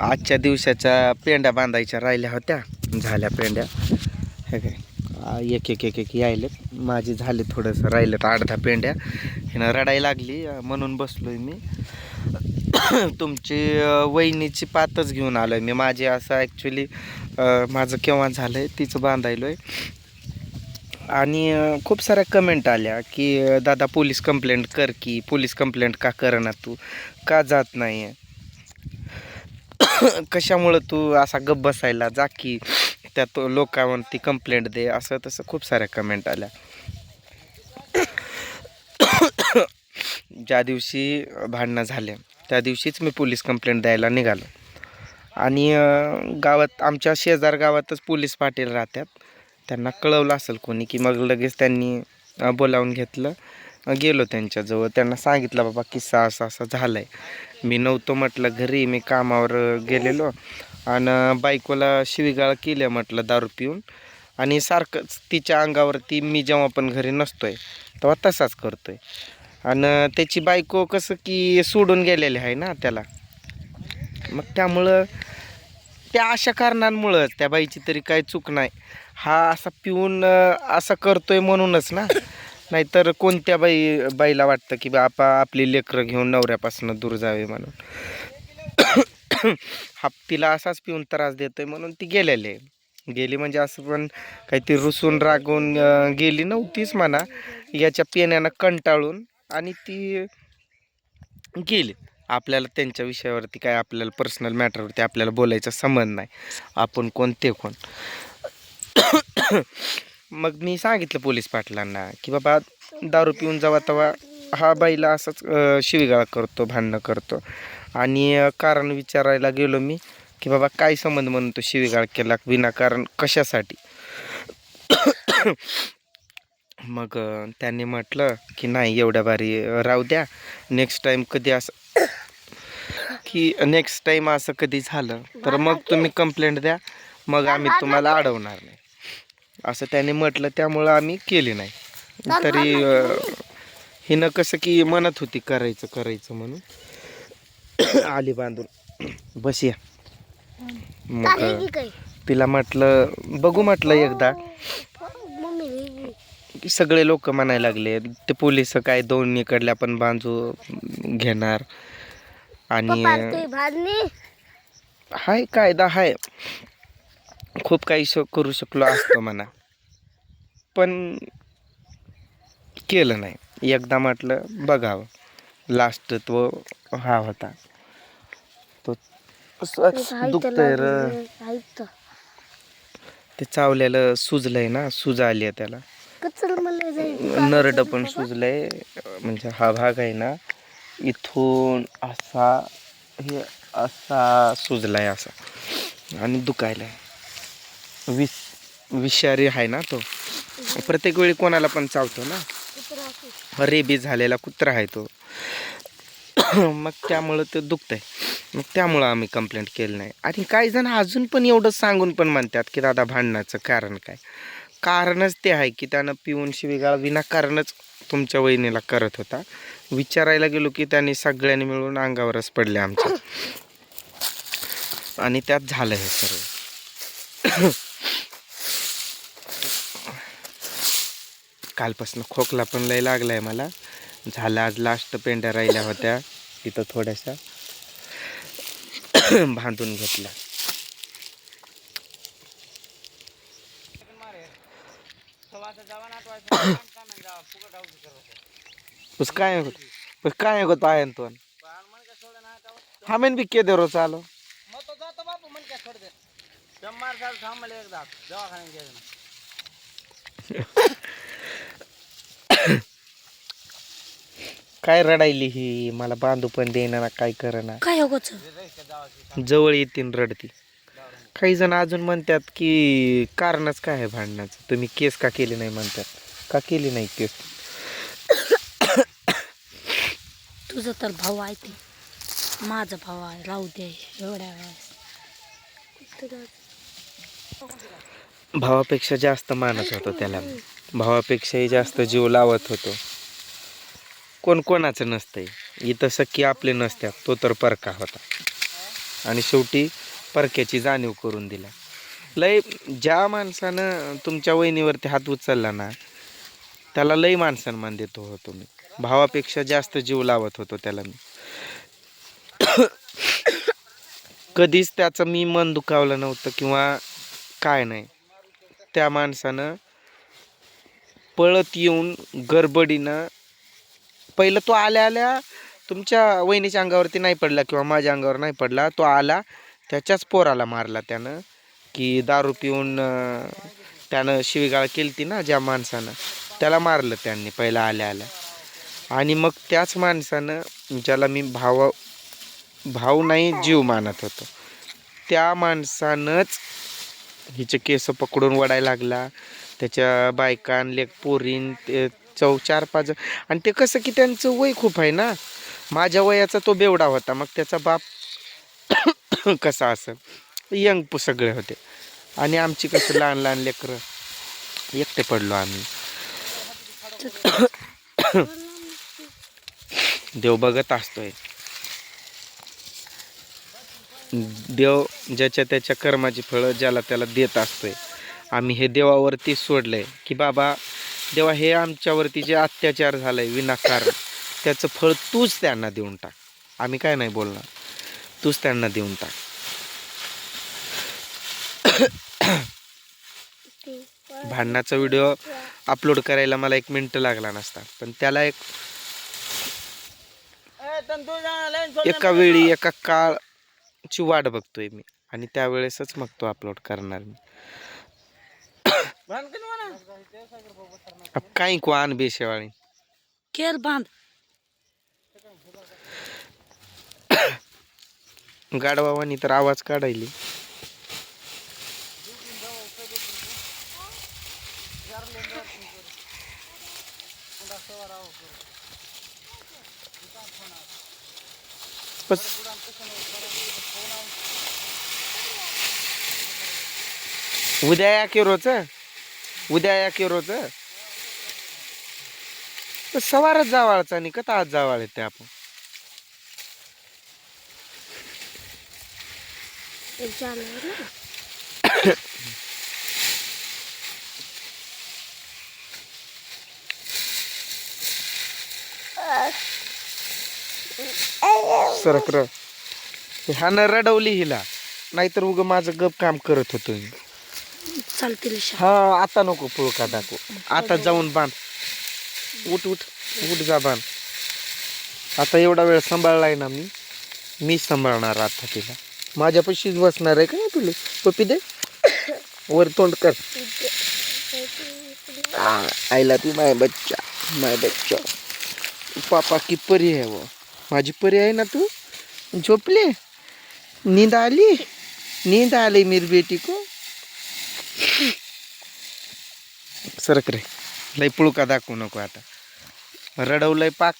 आजच्या दिवसाच्या पेंड्या बांधायच्या राहिल्या होत्या. झाल्या पेंड्या. हे काय? एक एक एक एक यायले माझी झाले थोडंसं राहिलं तर अर्धा पेंड्या. हिनं रडायला लागली. म्हणून म्हणून बसलोय मी. तुमची वहिनीची पातच घेऊन आलोय मी. माझी असं ॲक्च्युली माझं केव्हा झालं आहे तिचं बांधायलो आहे आणि खूप साऱ्या कमेंट आल्या की दादा पोलीस कंप्लेंट कर की. पोलीस कंप्लेंट का ना तू? का जात नाही आहे कशामुळं तू असा गप बसायला? जा की त्यात लोकांवरती कंप्लेंट दे. असं तसं खूप साऱ्या कमेंट आल्या. ज्या दिवशी भांडणं झाले त्या दिवशीच मी पोलीस कंप्लेंट द्यायला निघालो. आणि गावात आमच्या शेजार गावातच पोलीस पाटील राहतात. त्यांना कळवलं असेल कोणी की मग लगेच त्यांनी बोलावून घेतलं. गेलो त्यांच्याजवळ. त्यांना सांगितलं बाबा किस्सा असा असा झाला आहे मी नव्हतो म्हटलं घरी मी कामावर गेलेलो. आणि बायकोला शिवीगाळ केल्या म्हटलं दारू पिऊन. आणि सारखंच तिच्या अंगावरती मी जेव्हा पण घरी नसतोय तेव्हा तसाच करतोय. आणि त्याची बायको कसं की सोडून गेलेली आहे ना त्याला. मग त्यामुळं त्या अशा कारणांमुळंच त्या बाईची तरी काही चूक नाही. हा असा पिऊन असा असं करतोय म्हणूनच ना. नाहीतर कोणत्या बाई बाईला वाटतं की बा आपा आपली लेकरं घेऊन नवऱ्यापासून दूर जावे म्हणून. हा तिला असाच पिऊन त्रास देतोय म्हणून ती गेलेली आहे. गेली म्हणजे असं पण काहीतरी रुसून रागून गेली नव्हतीच म्हणा. याच्या पेण्यानं कंटाळून आणि ती गेली. आपल्याला त्यांच्या विषयावरती काय आपल्याला पर्सनल मॅटरवरती आपल्याला बोलायचा संबंध नाही. आपण कोण ते कोण. मग मी सांगितलं पोलीस पाटलांना की बाबा दारू पिऊन जावा तेव्हा. हा बाईला असंच शिवीगाळ करतो भांडणं करतो. आणि कारण विचारायला गेलो मी की बाबा काय संबंध म्हणून तो शिवीगाळ केला विनाकारण कशासाठी? मग त्यांनी म्हटलं की नाही एवढ्या भारी राहू द्या. नेक्स्ट टाईम कधी असं की नेक्स्ट टाईम असं कधी झालं तर मग तुम्ही कंप्लेंट द्या. मग आम्ही तुम्हाला अडवणार नाही. असं त्याने म्हटलं त्यामुळं आम्ही केली नाही. तरी हिनं कसं की म्हणत होती करायचं करायचं म्हणून. आली बांधून. बस या मग तिला म्हटलं बघू म्हटलं एकदा. की सगळे लोक म्हणायला लागले ते पोलीस काय दोन इकडल्या पण बांधू घेणार? आणि हाय कायदा हाय. खूप काही श करू शकलो असतो म्हणा. पण केलं नाही. एकदा म्हटलं बघावं. लास्ट तो हा होता. तो दुखतंय र. ते. चावलेलं सुजलंय ना सूज आली आहे त्याला. नरड पण सुजलंय. म्हणजे हा भाग आहे ना इथून असा हे असा सुजलाय असा. आणि दुखायलाय. विष विषारी आहे ना तो. प्रत्येक वेळी कोणाला पण चावतो ना. रेबी झालेला कुत्रा आहे तो. मग त्यामुळं ते दुखतंय. मग त्यामुळं आम्ही कंप्लेंट केली नाही. आणि काही जण अजून पण एवढं सांगून पण म्हणतात की दादा भांडणाचं कारण काय? कारणच ते आहे की त्यानं पिऊन शिवीगाळ विनाकारणच तुमच्या वहिनीला करत होता. विचारायला गेलो की त्यांनी सगळ्यांनी मिळून अंगावरच पडले आमच्या आणि त्यात झालं हे सर्व कालपासून खोकला पण लय लागलाय मला. झालं आज लास्ट पेंड्या राहिल्या होत्या. तिथं थोड्याशा बांधून घेतल्या. काय होत? काय होत आहे तो हमें भी के दे रो चालो काय रडायली ही? मला बांधू पण देईना ना काय करना. काय जवळ येतील रडती. काही जण अजून म्हणतात की कारणच काय आहे भांडणाचं? तुम्ही केस का केली नाही म्हणतात. का केली नाही केस? तुझं तर भाऊ आहे ते. माझा भाऊ आहे. राहू दे. एवढ्या वेळेस. भावापेक्षा जास्त मानत होतो त्याला. भावापेक्षाही जास्त जीव लावत होतो. कोण कोणाचं नसतंय. इथं सख्खी आपले नसत्यात तो तर परका होता. आणि शेवटी परक्याची जाणीव करून दिला लय ज्या माणसानं तुमच्या वहिनीवरती हात उचलला ना त्याला लय मान सन्मान देतो होतो मी भावापेक्षा जास्त जीव लावत होतो त्याला मी. कधीच त्याचं मी मन दुखावलं नव्हतं किंवा काय नाही. त्या माणसानं पळत येऊन गडबडीनं पहिलं तो आल्या आल्या तुमच्या वहिनीच्या अंगावरती नाही पडला किंवा माझ्या अंगावर नाही पडला तो आला त्याच्याच पोराला मारला त्यानं की दारू पिऊन त्यानं शिवीगाळ केली ना ज्या माणसानं त्याला मारलं त्यांनी पहिला आल्या आल्या. आणि मग त्याच माणसानं ज्याला मी भाव भाव नाही जीव मानत होतो त्या माणसानंच हिचे केस पकडून वडायला लागला त्याच्या बायकान लेक पोरीन ते चौ चार पाच आणि ते कसं की त्यांचं वय खूप आहे ना. माझ्या वयाचा तो बेवडा होता. मग त्याचा बाप कसा असं यंग पु- सगळे होते. आणि आमची कसं लहान लहान लेकरं एकटे पडलो आम्ही. देव बघत असतोय. देव ज्याच्या त्याच्या कर्माची फळं ज्याला त्याला देत असतोय. आम्ही हे देवावरती सोडलंय की बाबा देवा हे आमच्यावरती जे अत्याचार झालाय विनाकारण त्याचं फळ तूच त्यांना देऊन टाक. आम्ही काय नाही बोलणार. तूच त्यांना देऊन टाक. भांडणाचा व्हिडिओ अपलोड करायला मला एक मिनिट लागला नसता. पण त्याला एक एका वेळी एका काळची वाट बघतोय मी. आणि त्यावेळेसच मग तो अपलोड करणार मी. अब काही को आण बेशेवाळी केर बांध? गाडवावानी तर आवाज काढायली। बस। उद्या या की रोज उद्या या की रोज? सवारच जावाळचा आणि कथा आज जावाळ येते आपण. सरक ह्यानं रडवली हिला. नाहीतर उग माझं गप काम करत होतो मी. चालतील हा आता नको पुळका दाखव. आता जाऊन बांध. उठ उठ उठ जा बांध. आता एवढा वेळ सांभाळलाय ना मी. मी सांभाळणार आता तिला. माझ्यापाशीच बसणार आहे का तुला? पपी दे. वर तोंड कर. आईला तू माय बच्चा माय बच्चा. पापा की परी आहे व. माझी परी आहे ना तू? झोपले? नींद आली? नींद आली मेरी बेटी को? सरक रे. लय पुळका दाखवू नको आता. रडवलंय पाक.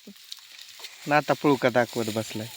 ना आता पुळका दाखवत बसलाय.